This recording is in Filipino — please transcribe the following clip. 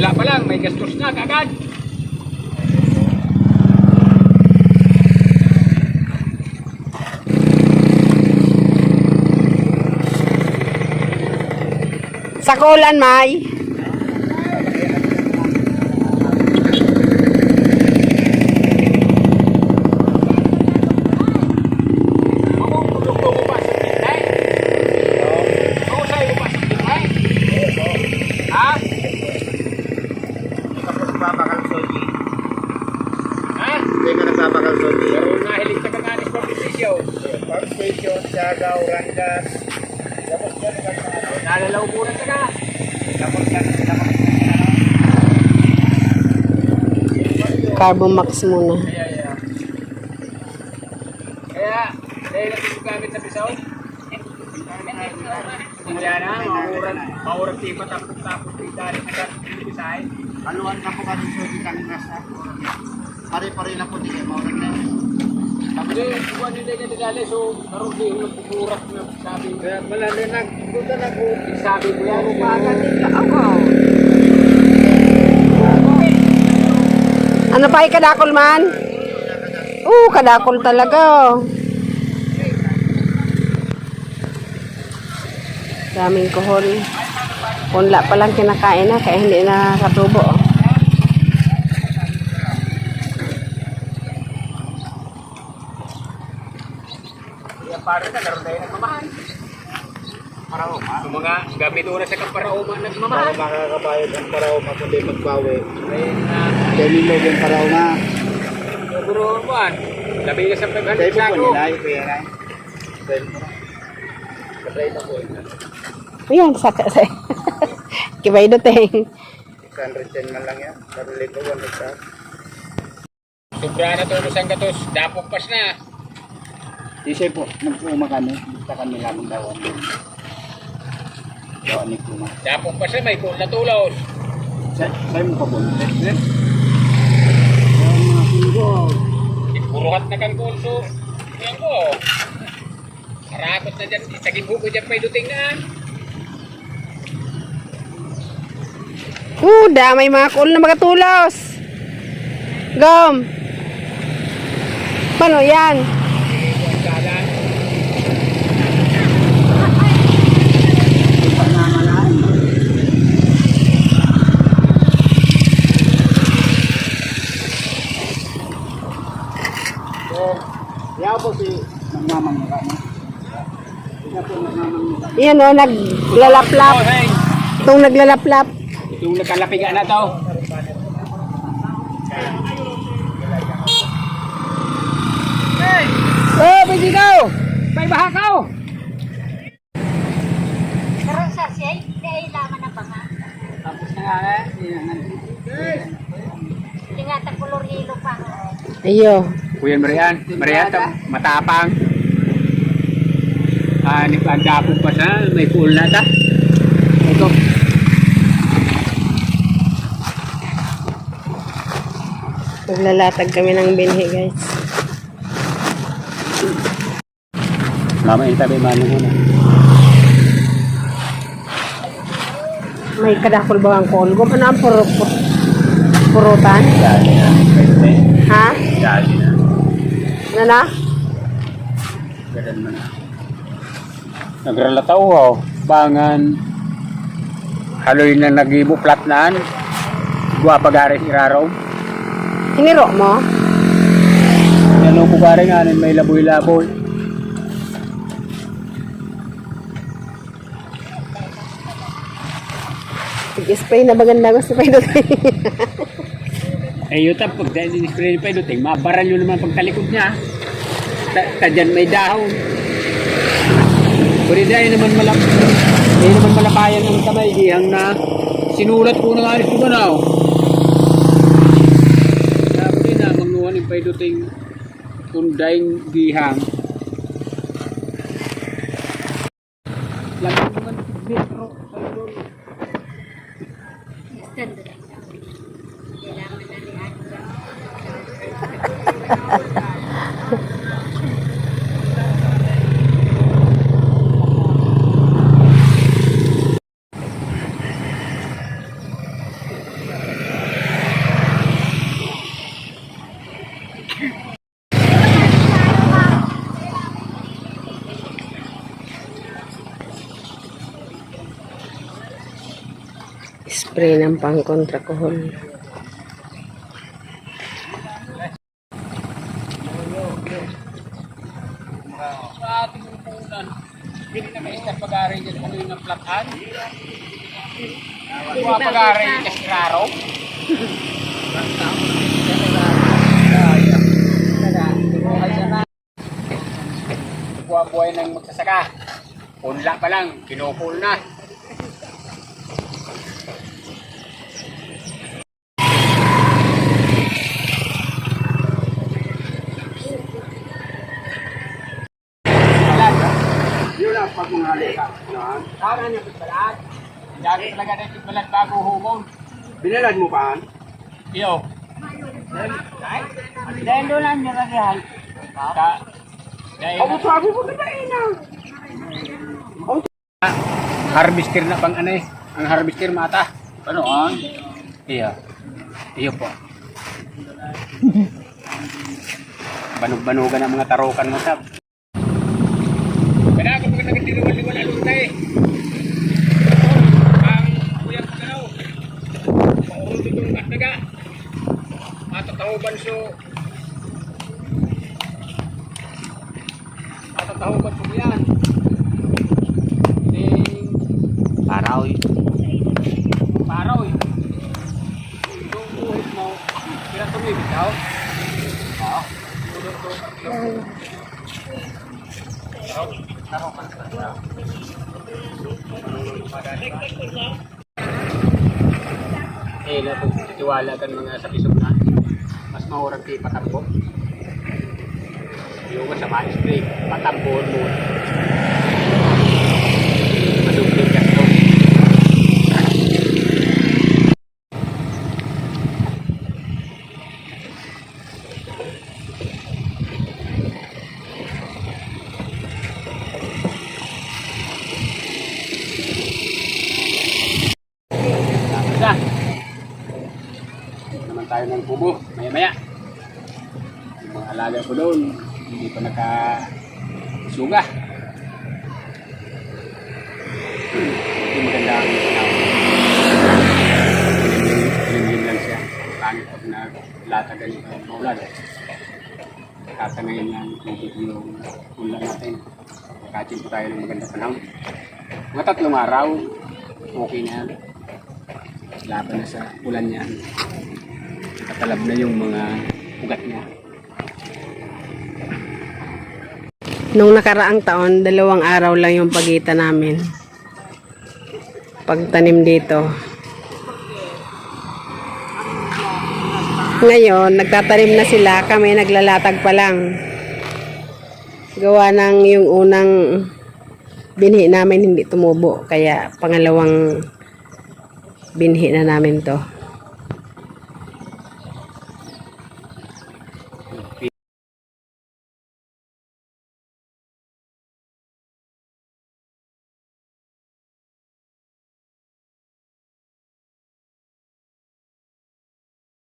Punla pa lang, may gastos na kagad. Sa kulan, May. Ako, produkto ko pa sa Pinay. Ako sa'yo pa sa Pinay. Ha? Tapos nagpapakalsoni. Ha? Hindi ka nagpapakalsoni. Pero nahilig ka kaganis pa bisisyo. Park station, Siagaw, Randas. Tapos yan ano. Nalalaw ka na. Tapos yan, tapos Carbomax muna. Kaya, kaya. Kaya, dahil natin gamit sa pisaw. Kaya na, maurang, maurang tipa tapos-tapos yung dali na sa pisahin. Haluan ka po kami sa di kami nasa. Pare-pare na po di kayo maulan na yun. Kasi, buwan nila yung nagdali, so, karoon din yung nagpupurak na sabi. Kaya malali na, punta na po. Sabi ko yan, Umaga din ka ako. Ano pa ay kadakol man? Oo, kadakol talaga. oh. Daming kohol. Punla pa lang kinakain na, kaya hindi na katubo. oh. Kaya pare ka, naroon tayo nagmamahal. Paraoma. Yung mga gamit ko na sa kaparauma Para nagmamahal. makakabayad ang paraoma kundi magbawi. Ayun na, Kaya nilog yung paraoma. siguro, buwan. Labi na sa Kaya paghalit po sa po ako. kaya na. Kaya po. Katry na po yun. Ayun, saka sa... Kibay dating. 610 man lang yan. Pero lito, 1 hectare. Sobra na to sa gatos, dapok pas na. Isay po, nagpuma kami. Basta kami lamang dawan. Dawan ni Puma. Dapok pas na, may kul na tulos. Sa, sa'yo mo pa po. Ipuruhat na kang kulso. Yan ko. Marakot na dyan, itagibo ko dyan pa iduting na. Oo, damay mga cool na magatulos. Gom. Paano yan? Ang dalan. So, yaw po si nagmamangga. no? Siya po nagmamangga. Yan o, naglalaplap. Oh. Itong naglalaplap. Yung nagkalapiga na to. Hey! Oh, pwede ka! May bahakaw! Karon sa siya, di ay laman na ba nga? Tapos na nga eh. Hindi nga ta kulor hilo pa nga. Ayo. Kuya Marian, Marian, ta- matapang. Ah, ni pagdapo pa sa may pool na ta. Ito. Naglalatag kami ng binhi, guys. Mama, yung tabi mano mo na. May kadakol ba ang? Gum, ano ang puro, puro, purutan? Dali na. Ha? Dali na. Ano na? Ganun mo na. Nagralataw oh. Bangan. Haloy na nagibo flat naan. Gwa pagaris iraraw. Hiniro mo? Ano ko gari nga may laboy-laboy. Spray na baganda ko spray doon. Eh, yun tap, pag spray pa ito, ting, mabaral yun naman pag talikod niya. Ta, ta dyan may dahon. Pero dahil naman malap, dahil naman malapayan ng kamay, gihang na sinulat ko ng alis ko ba na? Kaya ko din na, magnuhan yung paido ting tundaing gihang. Lang naman, bitro, sa lolo. Stand lang. Di laman na Spray ng pang kontra kohol. Hindi na may isang pag-aaral dyan. Ano yung naplatan? Mga pag-aaral yung kasiraro. Buhay ng magsasaka. Punla pa lang, kinukul na. Ka. No? Para niya pagbalaan. Dami talaga na yung balat bago humong. Binalad mo pa? Iyo. Dahil doon lang nyo nagyal. Ka. Ako sabi mo na ina. harvester na pang ano eh. Ang harvester mata. Ano ang? Iya. Iyo po. Banog-banugan ang mga tarokan mo sab. Kaya ako pag nagtinuwal-liwal alunta eh. Ang kuya ko daw. Paurot itong kataga. Matatahuban so. Matatahuban so yan. Ding. Paraw eh. Paraw eh. Yung buhit mo, kira tumibig daw. Oo. Tulog to. Paraw. Paraw. Eh, lapag tiwala kan mga sa isog na. Mas maurang kay patambo. Yung sa mga spray, patambo mo. Madugling ka to. na. naman tayo ng kubo, maya maya. Yung mga alaga ko doon, hindi pa naka suga. Hindi maganda ang. Limlim lang siya. Pangit pag naglata ganito ang maulan. Tatangay ng tubig yung ulan natin. Kachin po tayo ng maganda panahon. Mga tatlong araw, okay na yan laban na sa ulan niya. Nakatalab na yung mga ugat niya. Nung nakaraang taon, dalawang araw lang yung pagitan namin. Pagtanim dito. Ngayon, nagtatanim na sila, kami naglalatag pa lang. Gawa ng yung unang binhi namin hindi tumubo, kaya pangalawang binhi na namin to.